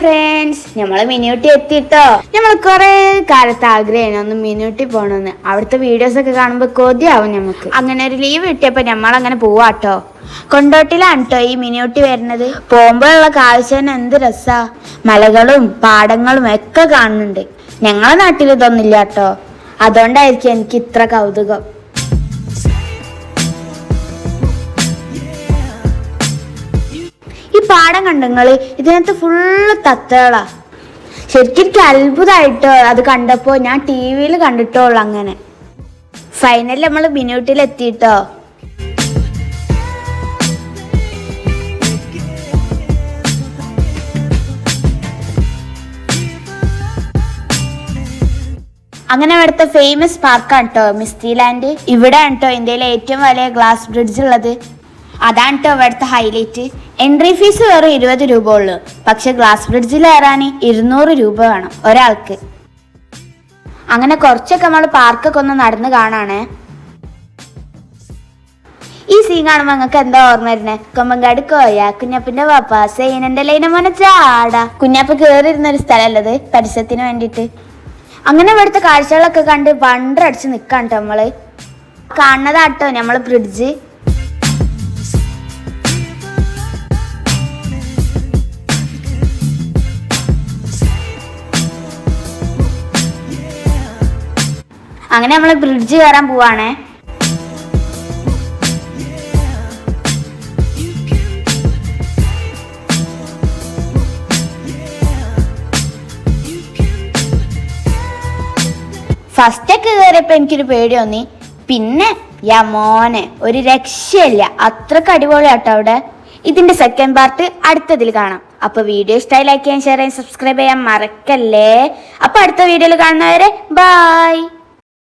Friends നമ്മൾ മിനിയൂട്ടി എത്തിട്ടോ. നമ്മൾ കുറെ കാലത്ത് ആഗ്രഹം ഒന്ന് മിനിയൂട്ടി പോണെന്ന്. അവിടുത്തെ വീഡിയോസ് ഒക്കെ കാണുമ്പോൾ കൊതിയാവും നമുക്ക് അങ്ങനെ ഒരു ലീവ് കിട്ടിയപ്പോ നമ്മൾ അങ്ങനെ പോവാട്ടോ. കൊണ്ടോട്ടിലാണ് കേട്ടോ ഈ മിനിയൂട്ടി വരുന്നത്. പോകുമ്പോഴുള്ള കാഴ്ച തന്നെ എന്ത് രസാ. മലകളും പാടങ്ങളും ഒക്കെ കാണുന്നുണ്ട്. ഞങ്ങളെ നാട്ടിൽ ഇതൊന്നുമില്ല കേട്ടോ അതുകൊണ്ടായിരിക്കും എനിക്ക് ഇത്ര കൗതുകം. ഈ പാടം കണ്ടങ്ങൾ ഇതിനകത്ത് ഫുള്ള് തത്തകളാ. ശരിക്കും എനിക്ക് അത്ഭുതമായിട്ടോ അത് കണ്ടപ്പോ ഞാൻ ടി വിയിൽ കണ്ടിട്ടോളൂ അങ്ങനെ. ഫൈനലിൽ നമ്മൾ ബിനൂട്ടിൽ എത്തിയിട്ടോ അങ്ങനെ അവിടുത്തെ ഫേമസ് പാർക്കാണ് കേട്ടോ മിസ്തിലാൻഡ് ലാൻഡ് ഇവിടെ ആണ് കേട്ടോ ഇന്ത്യയിലെ ഏറ്റവും വലിയ ഗ്ലാസ് ബ്രിഡ്ജ് ഉള്ളത്. അതാണ് കേട്ടോ ഇവിടുത്തെ ഹൈലൈറ്റ് എൻട്രി ഫീസ് വെറും ഇരുപത് രൂപ ഉള്ളൂ. പക്ഷെ ഗ്ലാസ് ബ്രിഡ്ജിൽ കയറാൻ ഇരുന്നൂറ് രൂപ വേണം ഒരാൾക്ക്. അങ്ങനെ കുറച്ചൊക്കെ നമ്മൾ പാർക്കൊക്കെ ഒന്ന് നടന്ന് കാണാണേ. ഈ സീൻ കാണുമ്പോൾ നിങ്ങൾക്ക് എന്താ ഓർമ്മ വരുന്നേ? കൊമ്പങ്കാട് കോയ കുഞ്ഞപ്പിന്റെ പാപ്പ സൈനന്റെ ലൈന മോനെ ചാടാ. കുഞ്ഞപ്പ ഒരു സ്ഥലമല്ലത് പരിസരത്തിന് വേണ്ടിയിട്ട്. അങ്ങനെ ഇവിടുത്തെ കാഴ്ചകളൊക്കെ കണ്ട് വണ്ടടിച്ച് നിൽക്കാം കേട്ടോ നമ്മൾ. കാണുന്നതാട്ടോ നമ്മൾ ബ്രിഡ്ജ് അങ്ങനെ നമ്മൾ ബ്രിഡ്ജ് കയറാൻ പോവാണേ. ഫസ്റ്റ് ഒക്കെ കയറിയപ്പോ എനിക്കൊരു പേടി തോന്നി. പിന്നെ യാ മോനെ ഒരു രക്ഷയില്ല. അത്രയ്ക്ക് അടിപൊളിയാട്ടോ അവിടെ. ഇതിന്റെ സെക്കൻഡ് പാർട്ട് അടുത്തതിൽ കാണാം. അപ്പൊ വീഡിയോ ഇഷ്ടമായി ലൈക്ക് ചെയ്യാൻ ഷെയർ ചെയ്യാൻ സബ്സ്ക്രൈബ് ചെയ്യാൻ മറക്കല്ലേ? അപ്പൊ അടുത്ത വീഡിയോയിൽ കാണുന്നവരെ ബൈ